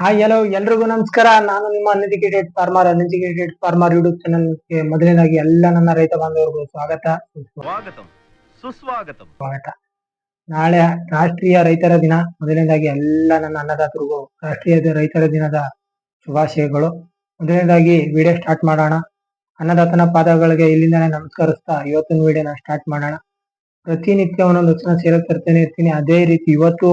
Hi hello ಎಲ್ರಿಗೂ ನಮಸ್ಕಾರ. ನಾನು ನಿಮ್ಮ uneducated farmer uneducated farmer YouTube ಚಾನಲ್ಗೆ ಮೊದಲನೇದಾಗಿ ಎಲ್ಲ ನನ್ನ ರೈತ ಬಾಂಧವರಿಗೂ ಸ್ವಾಗತ. ಸ್ವಾಗತಂ. ಸುಸ್ವಾಗತಂ. ಸ್ವಾಗತ. ನಾಳೆ ರಾಷ್ಟ್ರೀಯ ರೈತರ ದಿನ. ಮೊದಲನೇದಾಗಿ ಎಲ್ಲ ನನ್ನ ಅನ್ನದಾತರಿಗೂ ರಾಷ್ಟ್ರೀಯ ರೈತರ ದಿನದ ಶುಭಾಶಯಗಳು. ಮೊದಲನೇದಾಗಿ ವಿಡಿಯೋ ಸ್ಟಾರ್ಟ್ ಮಾಡೋಣ. ಅನ್ನದಾತನ ಪಾದಗಳಿಗೆ ಇಲ್ಲಿಂದಾನೆ ನಮಸ್ಕರಿಸ್ತಾ ಇವತ್ತಿನ ವಿಡಿಯೋನ ಸ್ಟಾರ್ಟ್ ಮಾಡೋಣ. ಪ್ರತಿನಿತ್ಯ ಒಂದೊಂದು ವಚನ ಸೇರಕ್ಕೆ ತರ್ತಾನೆ ಇರ್ತೀನಿ. ಅದೇ ರೀತಿ ಇವತ್ತು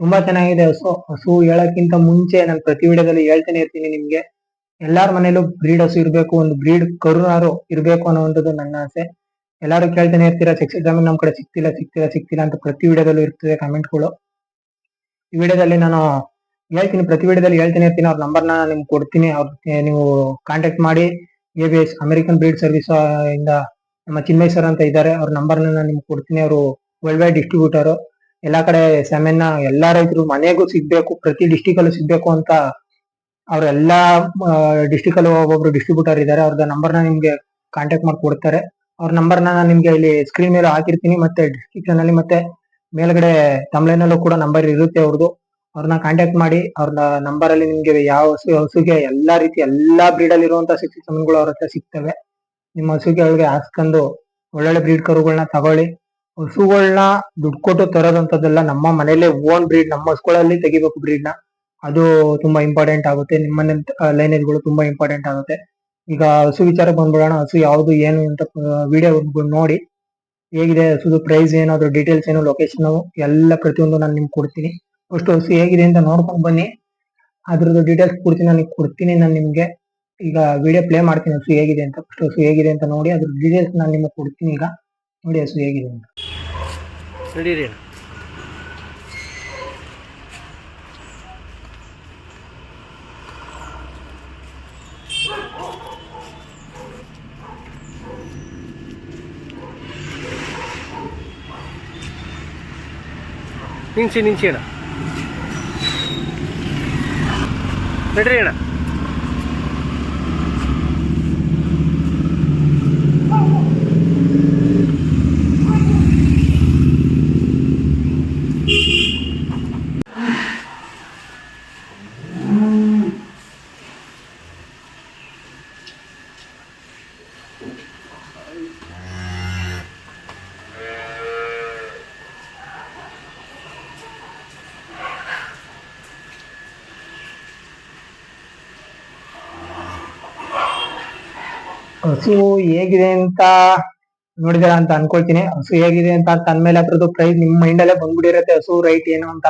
ತುಂಬಾ ಚೆನ್ನಾಗಿದೆ. ಹಸು ಹಸು ಹೇಳಕ್ಕಿಂತ ಮುಂಚೆ ನಾನು ಪ್ರತಿ ವಿಡಿಯೋದಲ್ಲಿ ಹೇಳ್ತಾನೆ ಇರ್ತೀನಿ ನಿಮ್ಗೆ. ಎಲ್ಲಾರ ಮನೇಲೂ ಬ್ರೀಡ್ ಹಸು ಇರ್ಬೇಕು, ಒಂದು ಬ್ರೀಡ್ ಕರುನಾರು ಇರ್ಬೇಕು ಅನ್ನೋವಂಥದ್ದು ನನ್ನ ಆಸೆ. ಎಲ್ಲಾರು ಕೇಳ್ತಾನೆ ಇರ್ತೀರಾ, ಸೆಕ್ಸ್ ಎಕ್ಸಾಮ್ ನಮ್ ಕಡೆ ಸಿಕ್ತಿಲ್ಲ ಸಿಕ್ತಿಲ್ಲ ಸಿಕ್ತಿಲ್ಲ ಅಂತ ಪ್ರತಿ ವಿಡಿಯೋದಲ್ಲೂ ಇರ್ತದೆ ಕಮೆಂಟ್ಗಳು ಈ ವಿಡಿಯೋದಲ್ಲಿ ನಾನು ಹೇಳ್ತೀನಿ, ಪ್ರತಿ ವಿಡಿಯೋದಲ್ಲಿ ಹೇಳ್ತಾನೆ ಇರ್ತೀನಿ. ಅವ್ರ ನಂಬರ್ನ ನಿಮ್ಗೆ ಕೊಡ್ತೀನಿ. ಅವ್ರ, ನೀವು ಕಾಂಟ್ಯಾಕ್ಟ್ ಮಾಡಿ. A B S American breed service ಇಂದ ನಮ್ಮ ಚಿನ್ಮಯ್ ಸರ್ ಅಂತ ಇದ್ದಾರೆ. ಅವ್ರ ನಂಬರ್ನ ನಾನು ನಿಮ್ಗೆ ಕೊಡ್ತೀನಿ. ಅವರು ವರ್ಲ್ಡ್ ವೈಡ್ ಡಿಸ್ಟ್ರಿಬ್ಯೂಟರ್ ಎಲ್ಲಾ ಕಡೆ ಸೆಮೆನ್ನ ಎಲ್ಲಾ ರೈತರು ಮನೆಗೂ ಸಿಗ್ಬೇಕು, ಪ್ರತಿ ಡಿಸ್ಟಿಕ್ ಅಲ್ಲೂ ಸಿಗ್ಬೇಕು ಅಂತ ಅವ್ರೆಲ್ಲಾ ಡಿಸ್ಟಿಕ್ ಅಲ್ಲೂ ಒಬ್ಬೊಬ್ರು ಡಿಸ್ಟ್ರಿಬ್ಯೂಟರ್ ಇದ್ದಾರೆ ಅವ್ರದ ನಂಬರ್ನ ನಿಮ್ಗೆ ಕಾಂಟ್ಯಾಕ್ಟ್ ಮಾಡಿ ಕೊಡ್ತಾರೆ. ಅವ್ರ ನಂಬರ್ನ ನಾನು ನಿಮ್ಗೆ ಇಲ್ಲಿ ಸ್ಕ್ರೀನ್ ಮೇಲೆ ಹಾಕಿರ್ತೀನಿ. ಮತ್ತೆ ಡಿಸ್ಕ್ರಿಪ್ಷನ್ ಅಲ್ಲಿ ಮತ್ತೆ ಮೇಲ್ಗಡೆ ತಮ್ಲೈನಲ್ಲೂ ಕೂಡ ನಂಬರ್ ಇರುತ್ತೆ ಅವ್ರದ್ದು ಅವ್ರನ್ನ ಕಾಂಟ್ಯಾಕ್ಟ್ ಮಾಡಿ ಅವ್ರ ನಂಬರ್ ಅಲ್ಲಿ ನಿಮ್ಗೆ ಯಾವ ಹಸು, ಹಸುಗೆ ಎಲ್ಲಾ ರೀತಿ ಎಲ್ಲಾ ಬ್ರೀಡ್ ಅಲ್ಲಿ ಇರುವಂತಹ ಸಿಕ್ಸ್ ಅವ್ರ ಹತ್ರ ಸಿಗ್ತವೆ. ನಿಮ್ಮ ಹಸುಗೆ ಒಳಗೆ ಹಾಸ್ಕೊಂಡು ಒಳ್ಳೊಳ್ಳೆ ಬ್ರೀಡ್ ಕರುಗಳನ್ನ ತಗೊಳ್ಳಿ. ಹಸುಗಳನ್ನ ದುಡ್ಡು ಕೊಟ್ಟು ತರೋದಂತದ್ದೆಲ್ಲ ನಮ್ಮ ಮನೇಲೆ ಓನ್ ಬ್ರೀಡ್ ನಮ್ಮ ಹಸುಗಳಲ್ಲಿ ತೆಗಿಬೇಕು ಬ್ರೀಡ್ ಅದು ತುಂಬಾ ಇಂಪಾರ್ಟೆಂಟ್ ಆಗುತ್ತೆ. ನಿಮ್ಮ ಲೈನೇಜ್ಗಳು ತುಂಬಾ ಇಂಪಾರ್ಟೆಂಟ್ ಆಗುತ್ತೆ. ಈಗ ಹಸು ವಿಚಾರ ಬಂದ್ಬಿಡೋಣ. ಹಸು ಯಾವ್ದು, ಏನು ಅಂತ ವಿಡಿಯೋ ನೋಡಿ. ಹೇಗಿದೆ ಹಸುದು ಪ್ರೈಸ್ ಏನು, ಅದ್ರ ಡೀಟೇಲ್ಸ್ ಏನು ಲೊಕೇಶನ್ ಎಲ್ಲ ಪ್ರತಿಯೊಂದು ನಾನು ನಿಮ್ಗೆ ಕೊಡ್ತೀನಿ. ಫಸ್ಟ್ ಹಸು ಹೇಗಿದೆ ಅಂತ ನೋಡ್ಕೊಂಡು ಬನ್ನಿ. ಅದ್ರದ್ದು ಡೀಟೇಲ್ಸ್ ಕೊಡ್ತೀನಿ, ನಾನು ಕೊಡ್ತೀನಿ ನಾನು ನಿಮಗೆ. ಈಗ ವಿಡಿಯೋ ಪ್ಲೇ ಮಾಡ್ತೀನಿ ಹಸು ಹೇಗಿದೆ ಅಂತ. ಫಸ್ಟ್ ಹಸು ಹೇಗಿದೆ ಅಂತ ನೋಡಿ, ಅದ್ರ ಡೀಟೇಲ್ಸ್ ನಾನು ನಿಮಗೆ ಕೊಡ್ತೀನಿ ಈಗ. ನೋಡಿ ಹಸು ಹೇಗಿದೆ ಅಂತ. ನಡೀರಿ ನಿಂಚಿ ನಿಂಚಿ ಅಣ್ಣ ನಡ್ರಿ ಅಣ್ಣ ಹಸು ಹೇಗಿದೆ ಅಂತ ನೋಡಿದಾರ ಅಂತ ಅನ್ಕೊಳ್ತೀನಿ. ಹಸು ಹೇಗಿದೆ ಅಂತ ಅಂದ್ಮೇಲೆ ಅದ್ರದ್ದು ಪ್ರೈಸ್ ನಿಮ್ ಮೈಂಡ್ ಅಲ್ಲೇ ಬಂದ್ಬಿಟ್ಟಿರತ್ತೆ. ಹಸು ರೈಟ್ ಏನು ಅಂತ.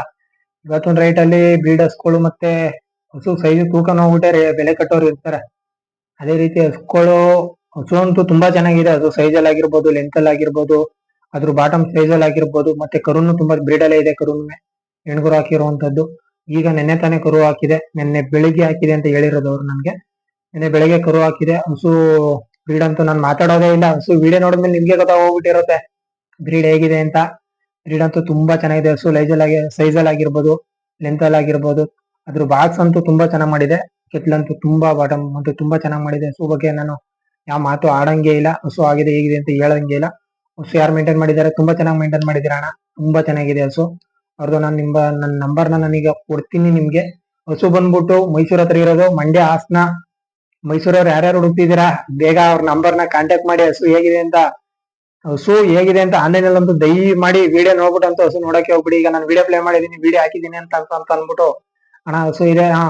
ಇವತ್ತೊಂದ್ ರೈಟ್ ಅಲ್ಲಿ ಬ್ರೀಡ್ ಹಸ್ಗಳು ಮತ್ತೆ ಹಸು ಸೈಜ್ ತೂಕ ನೋಡ್ಬಿಟ್ಟೆ ಬೆಲೆ ಕಟ್ಟೋರು ಇರ್ತಾರೆ. ಅದೇ ರೀತಿ ಹಸುಗಳು, ಹಸು ಅಂತೂ ತುಂಬಾ ಚೆನ್ನಾಗಿದೆ. ಅದು ಸೈಜ್ ಅಲ್ಲಿ ಆಗಿರ್ಬೋದು ಲೆಂತ್ ಅಲ್ಲಿ ಆಗಿರ್ಬೋದು, ಅದ್ರ ಬಾಟಮ್ ಸೈಜ್ ಅಲ್ಲಿ ಆಗಿರ್ಬೋದು, ಮತ್ತೆ ಕರುನು ತುಂಬಾ ಬ್ರೀಡ್ ಅಲ್ಲೇ ಇದೆ ಕರುನು ಹೆಣ್ಗುರು ಹಾಕಿರುವಂತದ್ದು. ಈಗ ನೆನ್ನೆ ತಾನೇ ಕರು ಹಾಕಿದೆ. ನೆನ್ನೆ ಬೆಳಿಗ್ಗೆ ಹಾಕಿದೆ ಅಂತ ಹೇಳಿರೋದು ಅವ್ರು ನನ್ಗೆ. ನೆನ್ನೆ ಬೆಳಿಗ್ಗೆ ಕರು ಹಾಕಿದೆ. ಹಸು ಬ್ರೀಡ್ ಅಂತೂ ನಾನು ಮಾತಾಡೋದೇ ಇಲ್ಲ. ಹಸು ವಿಡಿಯೋ ನೋಡಿದ್ಮೇಲೆ ನಿಮ್ಗೆ ಗೊತ್ತಾಗೋಗ್ಬಿಟ್ಟಿರುತ್ತೆ. ಬ್ರೀಡ್ ಹೇಗಿದೆ ಅಂತ. ಬ್ರೀಡ್ ಅಂತೂ ತುಂಬಾ ಚೆನ್ನಾಗಿದೆ. ಹಸು ಲೈಜಲ್ ಆಗಿ ಸೈಜ್ ಅಲ್ಲಿ ಆಗಿರ್ಬೋದು ಲೆಂತ್ ಅಲ್ಲಿ ಆಗಿರ್ಬೋದು. ಅದ್ರ ಬಾಕ್ಸ್ ಅಂತೂ ತುಂಬಾ ಚೆನ್ನಾಗಿ ಮಾಡಿದೆ. ಕೆಟ್ಲಂತೂ ತುಂಬಾ ಬಾಟಮ್ ಅಂತೂ ತುಂಬಾ ಚೆನ್ನಾಗಿ ಮಾಡಿದೆ. ಹಸು ಬಗ್ಗೆ ನಾನು ಯಾವ ಮಾತು ಆಡಂಗೆ ಇಲ್ಲ. ಹಸು ಆಗಿದೆ, ಹೇಗಿದೆ ಅಂತ ಹೇಳಂಗೆ ಇಲ್ಲ. ಹಸು ಯಾರು ಮೇಂಟೈನ್ ಮಾಡಿದ್ದಾರೆ? ತುಂಬಾ ಚೆನ್ನಾಗಿ ಮೇಂಟೈನ್ ಮಾಡಿದಿರ ಅಣ್ಣ. ತುಂಬಾ ಚೆನ್ನಾಗಿದೆ. ಹಸು ಅವ್ರದ್ದು ನಾನು ನಿಮ್ಮ ನನ್ನ ನಂಬರ್ನ ನಾನೀಗ ಕೊಡ್ತೀನಿ ನಿಮ್ಗೆ. ಹಸು ಬಂದ್ಬಿಟ್ಟು ಮೈಸೂರ್ ಹತ್ರ ಇರೋದು ಮಂಡ್ಯ ಹಾಸನ. ಮೈಸೂರವ್ರು ಯಾರ್ಯಾರು ಹುಡುಕ್ತಿದ್ದೀರಾ? ಬೇಗ ಅವ್ರ ನಂಬರ್ನ ಕಾಂಟ್ಯಾಕ್ಟ್ ಮಾಡಿ, ಹಸು ಹೇಗಿದೆ ಅಂತ, ಹಸು ಹೇಗಿದೆ ಅಂತ ಆನ್ಲೈನ್ ಅಲ್ಲಿ ಒಂದು ದಯ ಮಾಡಿ ವಿಡಿಯೋ ನೋಡ್ಬಿಟ್ಟು ಅಂತ ಹಸು ನೋಡಕ್ಕೆ ಹೋಗ್ಬಿಡಿ. ಈಗ ನಾನು ವಿಡಿಯೋ ಪ್ಲೇ ಮಾಡಿದೀನಿ ವಿಡಿಯೋ ಹಾಕಿದೀನಿ ಅಂತ ಅಂತ ಅಂದ್ಬಿಟ್ಟು ಹಣ ಹಸು ಇದೆ, ಹಾ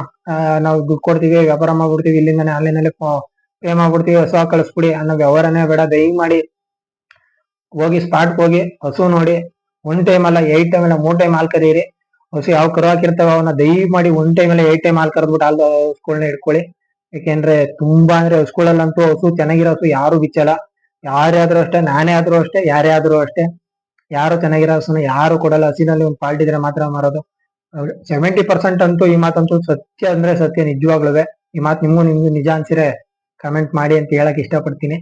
ನಾವು ದುಡ್ಡು ಕೊಡ್ತೀವಿ, ವ್ಯಾಪಾರ ಮಾಡ್ಬಿಡ್ತೀವಿ, ಇಲ್ಲಿಂದಾನೆ ಆನ್ಲೈನ್ ಅಲ್ಲಿ ಪೇ ಮಾಡ್ಬಿಡ್ತೀವಿ, ಹಸು ಕಳಿಸ್ಬಿಡಿ. ಅನ್ನೋ ವ್ಯವಹಾರನೇ ಬೇಡ, ದಯ ಮಾಡಿ. ಹೋಗಿ ಸ್ಪಾಟ್ ಹೋಗಿ, ಹಸು ನೋಡಿ. ಒನ್ ಟೈಮ್ ಅಲ್ಲ ಏಟ್ ಟೈಮ್ ಅಲ್ಲ, ಮೂರ್ ಟೈಮ್ ಹಾಲ್ ಕರೀರಿ. ಹಸು ಯಾವ ಕರು ಹಾಕಿರ್ತಾವ ಅವನ್ನ ದಯ ಮಾಡಿ ಒನ್ ಟೈಮ್ ಅಲ್ಲ ಏಟ್ ಟೈಮ್ ಹಾಲ್ ಕರೆದ್ಬಿಟ್ಟು ಹಾಲ್ ಹಸುಗಳನ್ನ ಇಟ್ಕೊಳ್ಳಿ ಯಾಕೆಂದ್ರೆ ತುಂಬಾ ಅಂದ್ರೆ ಹಸುಗಳಲ್ಲಂತೂ ಹಸು ಚೆನ್ನಾಗಿರೋ ಹಸು ಯಾರು ಬಿಚ್ಚಲ್ಲ. ಯಾರೇ ಆದ್ರೂ ಅಷ್ಟೇ, ನಾನೇ ಆದ್ರೂ ಅಷ್ಟೇ, ಯಾರೇ ಆದ್ರೂ ಅಷ್ಟೇ. ಯಾರು ಚೆನ್ನಾಗಿರೋ ಹಸುನ ಯಾರು ಕೊಡಲ್ಲ. ಹಸಿನಲ್ಲಿ ಒಂದು ಪಾಲ್ಟಿದ್ರೆ ಮಾತ್ರ ಮಾರೋದು. ಸೆವೆಂಟಿ ಪರ್ಸೆಂಟ್ ಅಂತೂ ಈ ಮಾತಂತೂ ಸತ್ಯ ಅಂದ್ರೆ ಸತ್ಯ ನಿಜವಾಗ್ಲೂ ಈ ಮಾತು ನಿಮ್ಗೂ ನಿಮ್ಗೂ ನಿಜ ಅನ್ಸಿರೆ ಕಮೆಂಟ್ ಮಾಡಿ ಅಂತ ಹೇಳಕ್ ಇಷ್ಟಪಡ್ತೀನಿ.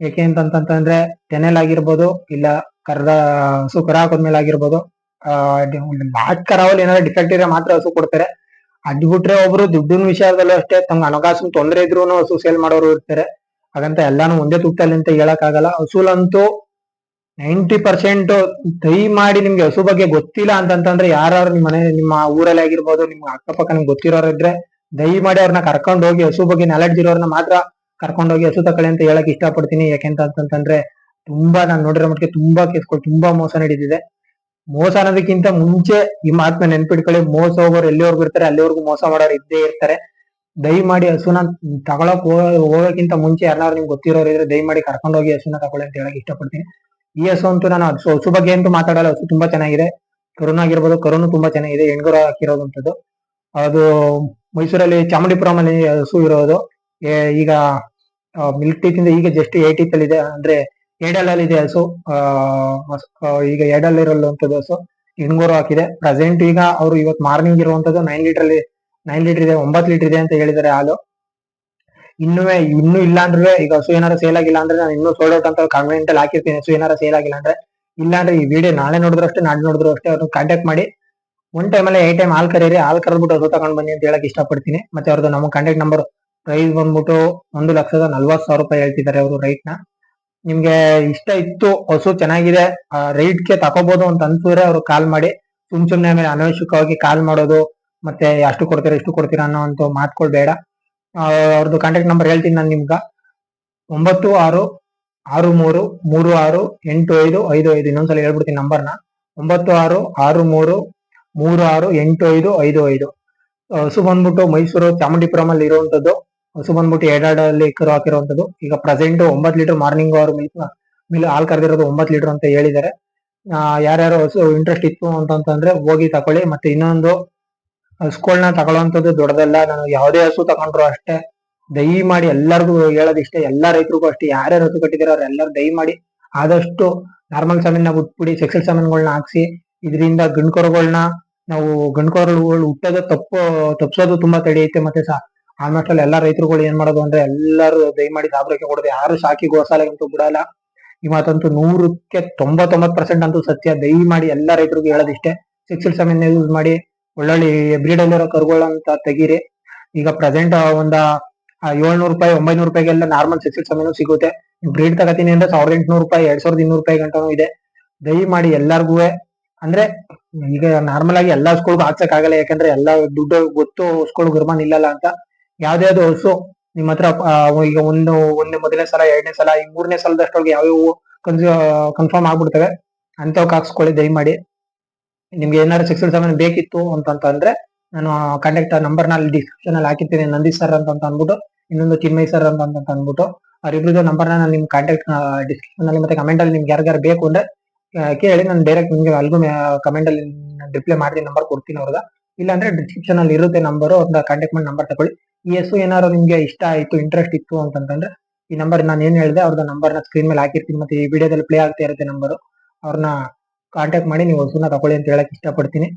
ಏಕೆ ಅಂತಂತಂದ್ರೆ ತೆನೆಲ್ ಆಗಿರ್ಬೋದು, ಇಲ್ಲ ಕರ್ದ, ಹಸು ಕರ ಹಾಕೋದ್ಮೇಲೆ ಆಗಿರ್ಬೋದು ಲಾಸ್ಟ್ ಕರಾವಲ್ಲಿ ಏನಾದ್ರು ಡಿಫೆಕ್ಟ್ ಇದ್ರೆ ಮಾತ್ರ ಹಸು ಕೊಡ್ತಾರೆ. ಅದ್ ಬಿಟ್ರೆ ಒಬ್ರು ದುಡ್ಡಿನ ವಿಷಯದಲ್ಲೂ ಅಷ್ಟೇ, ತಮ್ಗೆ ಹಣಕಾಸಿನ ತೊಂದರೆ ಇದ್ರು ಹಸು ಮಾಡೋರು ಇರ್ತಾರೆ. ಹಾಗಂತ ಎಲ್ಲಾನು ಒಂದೇ ತುಟ್ಟಲ್ಲಿ ಅಂತ ಹೇಳಕ್ ಆಗಲ್ಲ ಹಸುಲಂತೂ ನೈಂಟಿ ಪರ್ಸೆಂಟ್ ದಯಮಾಡಿ ನಿಮ್ಗೆ ಹಸು ಬಗ್ಗೆ ಗೊತ್ತಿಲ್ಲ ಅಂತಂತಂದ್ರೆ ಯಾರು ನಿಮ್ಮ ಮನೆ, ನಿಮ್ಮ ಊರಲ್ಲಿ ಆಗಿರ್ಬೋದು, ನಿಮ್ಮ ಅಕ್ಕಪಕ್ಕ ನಿಮ್ಗೆ ಗೊತ್ತಿರೋರು ಇದ್ರೆ ದಯಮಾಡಿ ಅವ್ರನ್ನ ಕರ್ಕೊಂಡು ಹೋಗಿ ಹಸು ಬಗ್ಗೆ ನಾಲೆಡ್ಜ್ ಇರೋರ್ನ ಮಾತ್ರ ಕರ್ಕೊಂಡು ಹೋಗಿ ಹಸು ತಕೊಳ್ಳಿ ಅಂತ ಹೇಳಕ್ ಇಷ್ಟಪಡ್ತೀನಿ. ಯಾಕೆಂತ ಅಂತಂದ್ರೆ ತುಂಬಾ ನಾನು ನೋಡಿರೋ ಮಟ್ಟಿಗೆ ತುಂಬಾ ಕೇಸ್ಗಳು ತುಂಬಾ ಮೋಸ ನಡೀತಿದೆ ಮೋಸ ಅನ್ನೋದಕ್ಕಿಂತ ಮುಂಚೆ ಈ ಮಾತನ್ನ ನೆನ್ಪಿಟ್ಕೊಳ್ಳಿ. ಮೋಸ ಹೋಗೋರು ಎಲ್ಲಿವರೆಗೂ ಇರ್ತಾರೆ, ಅಲ್ಲಿವರೆಗೂ ಮೋಸ ಮಾಡೋರು ಇದ್ದೇ ಇರ್ತಾರೆ. ದಯಮಾಡಿ ಹಸುನ ತಗೊಳಕ್ ಹೋಗ- ಹೋಗೋಕ್ಕಿಂತ ಮುಂಚೆ ಯಾರು ನಿಮ್ಗೆ ಗೊತ್ತಿರೋರು ಇದ್ರೆ ದಯಮಾಡಿ ಕರ್ಕೊಂಡು ಹೋಗಿ ಹಸುನ ತಗೊಳ್ಳಿ ಅಂತ ಹೇಳಕ್ ಇಷ್ಟಪಡ್ತೀನಿ. ಈ ಹಸು ಅಂತೂ ನಾನು ಹಸು ಬಗ್ಗೆ ಅಂತೂ ಮಾತಾಡಲ್ಲ. ಹಸು ತುಂಬಾ ಚೆನ್ನಾಗಿದೆ. ಕರುನ್ ಆಗಿರ್ಬೋದು ಕರುನು ತುಂಬಾ ಚೆನ್ನಾಗಿದೆ. ಹೆಣ್ಗುರ ಹಾಕಿರೋದಂಥದ್ದು. ಅದು ಮೈಸೂರಲ್ಲಿ ಚಾಮುಂಡಿಪುರಂ ಅಲ್ಲಿ ಹಸು ಇರೋದು. ಏ- ಈಗ ಮಿಲ್ಕ್ ಟೀತ್ ಇಂದ ಈಗ ಜಸ್ಟ್ ಏಟ್ ಟೀತ್ ಇದೆ ಅಂದ್ರೆ ಏಡಲ್ ಇದೆ ಹಸು ಈಗ ಎಡಲ್ ಇರುವಂತದ್ದು ಹಸು ಹೆಣ್ಗೂರು ಹಾಕಿದೆ. ಪ್ರೆಸೆಂಟ್ ಈಗ ಅವರು ಇವತ್ತು ಮಾರ್ನಿಂಗ್ ಇರುವಂತದ್ದು ನೈನ್ ಲೀಟರ್ ಅಲ್ಲಿ ನೈನ್ ಲೀಟರ್ ಇದೆ, ಒಂಬತ್ತು ಲೀಟರ್ ಇದೆ ಅಂತ ಹೇಳಿದ್ದಾರೆ ಹಾಲು. ಇನ್ನೂ ಇನ್ನೂ ಇಲ್ಲ ಅಂದ್ರೆ ಈಗ ಹಸು ಏನಾರ ಸೇಲ್ ಆಗಿಲ್ಲ ಅಂದ್ರೆ ನಾನು ಇನ್ನೂ ಸೋಲ್ಡ್ ಔಟ್ ಅಂತ ಕಾನ್ವೆಂಟ್ ಅಲ್ಲಿ ಹಾಕಿರ್ತೀನಿ. ಹಸು ಏನಾರ ಸೇಲ್ ಆಗಿಲ್ಲ ಅಂದ್ರೆ, ಇಲ್ಲ ಅಂದ್ರೆ ಈ ವಿಡಿಯೋ ನಾಳೆ ನೋಡಿದ್ರು ಅಷ್ಟೇ ನಾಳೆ ನೋಡಿದ್ರು ಅಷ್ಟೇ ಅವ್ರನ್ನ ಕಾಂಟ್ಯಾಕ್ಟ್ ಮಾಡಿ. ಒನ್ ಟೈಮ್ ಅಲ್ಲಿ ಏಟ್ ಟೈಮ್ ಹಾಲು ಕರೀರಿ, ಹಾಲು ಕರೆದ್ಬಿಟ್ಟು ಹಸು ತಗೊಂಡ್ ಬನ್ನಿ ಅಂತ ಹೇಳಕ್ ಇಷ್ಟಪಡ್ತೀನಿ. ಮತ್ತೆ ಅವ್ರದ್ದು ನಮ್ಮ ಕಾಂಟ್ಯಾಕ್ಟ್ ನಂಬರ್ ಪ್ರೈಸ್ ಬಂದ್ಬಿಟ್ಟು ಒಂದು ಲಕ್ಷದ ನಲ್ವತ್ತು ಸಾವಿರ ರೂಪಾಯಿ ಹೇಳ್ತಿದ್ದಾರೆ ಅವರು ರೈಟ್ನ. ನಿಮ್ಗೆ ಇಷ್ಟ ಇತ್ತು, ಹಸು ಚೆನ್ನಾಗಿದೆ ರೈಟ್ಗೆ ತಕೋಬಹುದು ಅಂತ ಅನ್ಸಿದ್ರೆ ಅವ್ರು ಕಾಲ್ ಮಾಡಿ. ಸುಮ್ ಸುಮ್ನೆ ಆಮೇಲೆ ಅನವಶ್ಯಕವಾಗಿ ಕಾಲ್ ಮಾಡೋದು, ಮತ್ತೆ ಅಷ್ಟು ಕೊಡ್ತೀರಾ, ಇಷ್ಟು ಕೊಡ್ತೀರಾ ಅನ್ನೋ ಅಂತ ಮಾತ್ಕೊಳ್ಬೇಡ ಅವ್ರದ್ದು ಕಾಂಟ್ಯಾಕ್ಟ್ ನಂಬರ್ ಹೇಳ್ತೀನಿ ನಾನು ನಿಮ್ಗ. ಒಂಬತ್ತು ಆರು ಆರು ಮೂರು ಮೂರು ಆರು, ಎಂಟು ಐದು ಐದು ಐದು, ಇನ್ನೊಂದ್ಸಲ ಹೇಳ್ಬಿಡ್ತೀನಿ ನಂಬರ್ನ ಒಂಬತ್ತು ಆರು ಆರು ಮೂರು ಮೂರು ಆರು, ಎಂಟು ಐದು ಐದು ಐದು. ಹಸು ಬಂದ್ಬಿಟ್ಟು ಮೈಸೂರು ಚಾಮುಂಡಿಪುರಂ ಅಲ್ಲಿ ಇರುವಂತದ್ದು. ಹಸು ಬಂದ್ಬಿಟ್ಟು ಎಡಾಡಲ್ಲಿ ಕರು ಹಾಕಿರುವಂತದ್ದು. ಈಗ ಪ್ರೆಸೆಂಟ್ ಒಂಬತ್ತು ಲೀಟರ್ ಮಾರ್ನಿಂಗ್ ಅವ್ರ ಮಿಲ್ಕ್ ಮಿಲ್ ಹಾಲ್ ಕರೆದಿರೋದು ಒಂಬತ್ತು ಲೀಟರ್ ಅಂತ ಹೇಳಿದ್ದಾರೆ. ಯಾರ್ಯಾರು ಹಸು ಇಂಟ್ರೆಸ್ಟ್ ಇತ್ತು ಅಂತಂತಂದ್ರೆ ಹೋಗಿ ತಕೊಳ್ಳಿ. ಮತ್ತೆ ಇನ್ನೊಂದು ಹಸುಗಳನ್ನ ತಗೊಳ್ಳೋಂಥದ್ದು ದೊಡ್ಡದಲ್ಲ. ನಾನು ಯಾವುದೇ ಹಸು ತಗೊಂಡ್ರು ಅಷ್ಟೇ. ದಯಮಾಡಿ ಎಲ್ಲರಿಗೂ ಹೇಳೋದಿಷ್ಟೇ. ಎಲ್ಲಾ ರೈತರಿಗೂ ಅಷ್ಟೇ. ಯಾರ್ಯಾರು ಹಸು ಕಟ್ಟಿದಾರೋ ಅವ್ರೆಲ್ಲರೂ ದಯಮಾಡಿ ಆದಷ್ಟು ನಾರ್ಮಲ್ ಸಾಮಾನ್ಯ ಬಿಟ್ಬಿಡಿ ಸೆಕ್ಸಲ್ ಸಾಮಾನುಗಳನ್ನ ಹಾಕ್ಸಿ. ಇದರಿಂದ ಗಂಡ್ಕೊರಗಳನ್ನ ನಾವು ಗಂಡ್ಕೊರಗಳು ಹುಟ್ಟೋದು ತಪ್ಪು ತಪ್ಪಿಸೋದು ತುಂಬಾ ತಡೆಯುತ್ತೆ ಮತ್ತೆ ಸಹ ಆಲ್ಮೋಸ್ಟ್ ಅಲ್ಲಿ ಎಲ್ಲಾ ರೈತರುಗಳು ಏನ್ ಮಾಡೋದು ಅಂದ್ರೆ ಎಲ್ಲರೂ ದಯಮಾಡಿ ಗಾಬರಿಕೆ ಕೊಡೋದು ಯಾರು ಸಾಕಿ ಗೋಸಾಲೆ ಅಂತೂ ಬಿಡಲ್ಲ. ಈ ನೂರಕ್ಕೆ ತೊಂಬತ್ತೊಂಬತ್ತು ಪರ್ಸೆಂಟ್ ಅಂತೂ ಸತ್ಯ. ದಯಮಾಡಿ ಎಲ್ಲಾ ರೈತರಿಗೂ ಹೇಳೋದಿಷ್ಟೇ. ಸಿಕ್ಸಿಲ್ ಸಾಮಾನ್ಯ ಯೂಸ್ ಮಾಡಿ, ಒಳ್ಳೊಳ್ಳೆ ಬ್ರೀಡ್ ಅಲ್ಲಿರೋ ಕರುಗಳಂತ ತೆಗೀರಿ. ಈಗ ಪ್ರೆಸೆಂಟ್ ಒಂದ ಏಳ್ನೂರು ರೂಪಾಯಿ, ಒಂಬೈನೂರು ರೂಪಾಯಿಗೆಲ್ಲ ನಾರ್ಮಲ್ ಸಿಕ್ಸಿಲ್ ಸಮಯನೂ ಸಿಗುತ್ತೆ. ಬ್ರೀಡ್ ತಗತೀನಿ ಅಂದ್ರೆ ಸಾವಿರದ ಎಂಟುನೂರು ರೂಪಾಯಿ, ಎರಡ್ ಸಾವಿರದ ಇನ್ನೂರು ರೂಪಾಯಿ ಗಂಟನೂ ಇದೆ. ದಯಮಾಡಿ ಎಲ್ಲಾರ್ಗೂ ಅಂದ್ರೆ ಈಗ ನಾರ್ಮಲ್ ಆಗಿ ಎಲ್ಲಾ ಸ್ಕೂಲ್ಗೂ ಹಾಕ್ಸಕ್ ಆಗಲ್ಲ ಯಾಕಂದ್ರೆ ಎಲ್ಲಾ ದುಡ್ಡು ಗೊತ್ತು ಸ್ಕೂಲ್ ಗುರ್ಮಾನ್ ಇಲ್ಲಲ್ಲ ಅಂತ. ಯಾವ್ದ್ಯಾವ್ದು ಹಸು. ನಿಮ್ ಹತ್ರ ಈಗ ಒಂದು, ಒಂದೇ ಮೊದಲನೇ ಸಲ, ಎರಡನೇ ಸಲ, ಈ ಮೂರನೇ ಸಲದಷ್ಟೊಳಗೆ ಯಾವ್ಯಾವ ಕನ್ಫರ್ಮ್ ಆಗ್ಬಿಡ್ತವೆ. ಅಂತ ಹಾಕ್ಸ್ಕೊಳ್ಳಿ, ದಯಮಾಡಿ. ನಿಮ್ಗೆ ಏನಾದ್ರು ಸೆಕ್ಸಲ್ ಸಾಮಾನು ಬೇಕಿತ್ತು ಅಂತಂತಂದ್ರೆ, ನಾನು ಕಾಂಟ್ಯಾಕ್ಟ್ ನಂಬರ್ನಲ್ಲಿ ಡಿಸ್ಕ್ರಿಪ್ಷನ್ ಅಲ್ಲಿ ಹಾಕಿರ್ತೀನಿ. ನಂದಿ ಸರ್ ಅಂತ ಅಂತ ಅಂದ್ಬಿಟ್ಟು, ಇನ್ನೊಂದು ಚಿನ್ಮಯ್ ಸರ್ ಅಂತ ಅಂತ ಅಂದ್ಬಿಟ್ಟು, ಅವ್ರಿಬ್ರದ್ದು ನಂಬರ್ ನಾನು ನಿಮ್ ಕಾಂಟ್ಯಾಕ್ಟ್ ಡಿಸ್ಕ್ರಿಪ್ಷನ್ ಅಲ್ಲಿ ಮತ್ತೆ ಕಮೆಂಟ್ ಅಲ್ಲಿ ನಿಮ್ಗೆ ಯಾರ್ಯಾರು ಬೇಕು ಅಂದ್ರೆ ಕೇಳಿ, ನಾನು ಡೈರೆಕ್ಟ್ ನಿಮ್ಗೆ ಅಲ್ಗೂ ಕಮೆಂಟ್ ಅಲ್ಲಿ ರಿಪ್ಲೈ ಮಾಡಿ ನಂಬರ್ ಕೊಡ್ತೀನಿ ಅವ್ರದ ಇಲ್ಲಾಂದ್ರೆ ಡಿಸ್ಕ್ರಿಪ್ಷನ್ ಅಲ್ಲಿ ಇರುತ್ತೆ ನಂಬರ್ ಅವ್ರನ್ನ ಕಾಂಟ್ಯಾಕ್ಟ್ ಮಾಡಿ ನಂಬರ್ ತಗೊಳ್ಳಿ. ಈ ಹೆಸರು ಏನಾದ್ರು ನಿಮ್ಗೆ ಇಷ್ಟ ಆಯ್ತು ಇಂಟ್ರೆಸ್ಟ್ ಇತ್ತು ಅಂತಂದ್ರೆ ಈ ನಂಬರ್ ನಾನು ಏನ್ ಹೇಳಿದೆ ಅವ್ರದ್ದು ನಂಬರ್ನ ಸ್ಕ್ರೀನ್ ಮೇಲೆ ಹಾಕಿರ್ತೀನಿ. ಮತ್ತೆ ಈ ವಿಡಿಯೋದಲ್ಲಿ ಪ್ಲೇ ಆಗ್ತಾ ಇರುತ್ತೆ ನಂಬರ್ ಅವ್ರನ್ನ ಕಾಂಟ್ಯಾಕ್ಟ್ ಮಾಡಿ ನೀವು ಹಸುನ ತಗೊಳ್ಳಿ ಅಂತ ಹೇಳಕ್ ಇಷ್ಟಪಡ್ತೀನಿ.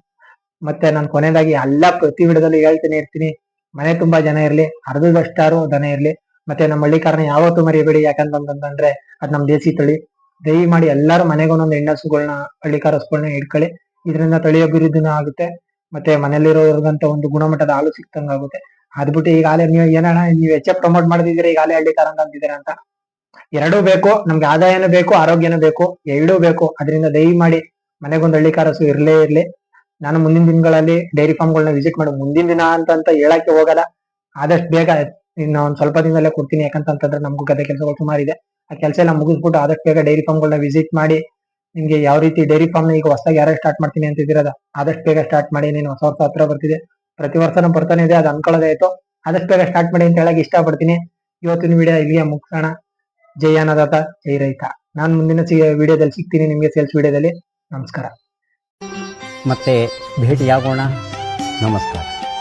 ಮತ್ತೆ ನಾನು ಕೊನೆಯದಾಗಿ ಎಲ್ಲ ಪ್ರತಿ ವಿಡಿಯೋದಲ್ಲಿ ಹೇಳ್ತಾನೆ ಇರ್ತೀನಿ. ಮನೆ ತುಂಬಾ ಜನ ಇರ್ಲಿ ಅರ್ಧದಷ್ಟಾರು ದನ ಇರ್ಲಿ. ಮತ್ತೆ ನಮ್ಮ ಹಳ್ಳಿಕಾರನ ಯಾವತ್ತು ಮರಿಬೇಡಿ ಯಾಕಂತಂದ್ರೆ ಅದ್ ನಮ್ ದೇಸಿ ತಳಿ. ದಯಮಾಡಿ ಎಲ್ಲಾರು ಮನೆಗೊಂದೊಂದು ಹೆಣ್ಣಸುಗಳನ್ನ ಹಳ್ಳಿಕಾರ ಕಾರಸ್ಗಳನ್ನ ಇಟ್ಕೊಳ್ಳಿ ಇದರಿಂದ ತಳಿ ಅಭಿವೃದ್ಧಿನೂ ಆಗುತ್ತೆ. ಮತ್ತೆ ಮನೇಲಿರೋರ್ಗಂತ ಒಂದು ಗುಣಮಟ್ಟದ ಹಾಲು ಸಿಕ್ತಂಗ ಆಗುತ್ತೆ. ಅದ್ಬಿಟ್ಟು ಹಾಲೆ ನೀವು ಏನಣ್ಣ, ನೀವು ಹೆಚ್ಚೆ ಪ್ರಮೋಟ್ ಮಾಡಿದ್ರೆ ಈಗ ಹಾಲೆ ಹಳ್ಳಿಕಾರ ತರಂಗ ಅಂತಿದ್ದೀರಾ ಅಂತ? ಎರಡೂ ಬೇಕು, ನಮ್ಗೆ ಆದಾಯನೂ ಬೇಕು, ಆರೋಗ್ಯನೂ ಬೇಕು, ಎರಡೂ ಬೇಕು. ಅದರಿಂದ ದಯಮಾಡಿ ಮನೆಗೊಂದು ಹಳ್ಳಿ ಕಾರಸು ಇರ್ಲೇ ಇರ್ಲಿ. ನಾನು ಮುಂದಿನ ದಿನಗಳಲ್ಲಿ ಡೈರಿ ಫಾರ್ಮ್ಗಳನ್ನ ವಿಸಿಟ್ ಮಾಡಿ. ಮುಂದಿನ ದಿನ ಅಂತ ಅಂತ ಹೇಳಕ್ಕೆ ಹೋಗಲ್ಲ. ಆದಷ್ಟು ಬೇಗ ಇನ್ನು ಒಂದ್ ಸ್ವಲ್ಪ ದಿನದಲ್ಲೇ ಕೊಡ್ತೀನಿ. ಯಾಕಂತಂದ್ರೆ ನಮಗೂ ಗದ್ದೆ ಕೆಲಸಗಳು ಸುಮಾರಿದೆ ಆ ಕೆಲಸ ಎಲ್ಲ ಮುಗಿಸ್ಬಿಟ್ಟು ಆದಷ್ಟು ಬೇಗ ಡೈರಿ ಫಾರ್ಮ್ಗಳನ್ನ ವಿಸಿಟ್ ಮಾಡಿ ನಿಮ್ಗೆ ಯಾವ ರೀತಿ ಡೈರಿ ಫಾರ್ಮ್ ಈಗ ಹೊಸದಾಗಿ ಯಾರು ಸ್ಟಾರ್ಟ್ ಮಾಡ್ತೀನಿ ಅಂತ ಇದ್ದೀರದ ಆದಷ್ಟು ಬೇಗ ಸ್ಟಾರ್ಟ್ ಮಾಡಿ, ನೀನು ಹೊಸ ವರ್ಷ ಹತ್ರ ಬರ್ತಿದೆ ಪ್ರತಿ ವರ್ಷನೂ ಬರ್ತಾನೆ ಇದೆ, ಅದು ಅನ್ಕೊಳ್ಳೋದಾಯ್ತು ಆದಷ್ಟು ಬೇಗ ಸ್ಟಾರ್ಟ್ ಮಾಡಿ ಅಂತ ಹೇಳಕ್ ಇಷ್ಟಪಡ್ತೀನಿ. ಇವತ್ತಿನ ವಿಡಿಯೋ ಇಲ್ಲಿಗೆ ಮುಗಿಸೋಣ. ಜೈ ಅನ್ನದಾತ, ಜೈ ರೈತ. ನಾನು ಮುಂದಿನ ವಿಡಿಯೋದಲ್ಲಿ ಸಿಗ್ತೀನಿ ನಿಮ್ಗೆ ಸೇಲ್ಸ್ ವಿಡಿಯೋದಲ್ಲಿ. ನಮಸ್ಕಾರ. ಮತ್ತೆ ಭೇಟಿಯಾಗೋಣ. ನಮಸ್ಕಾರ.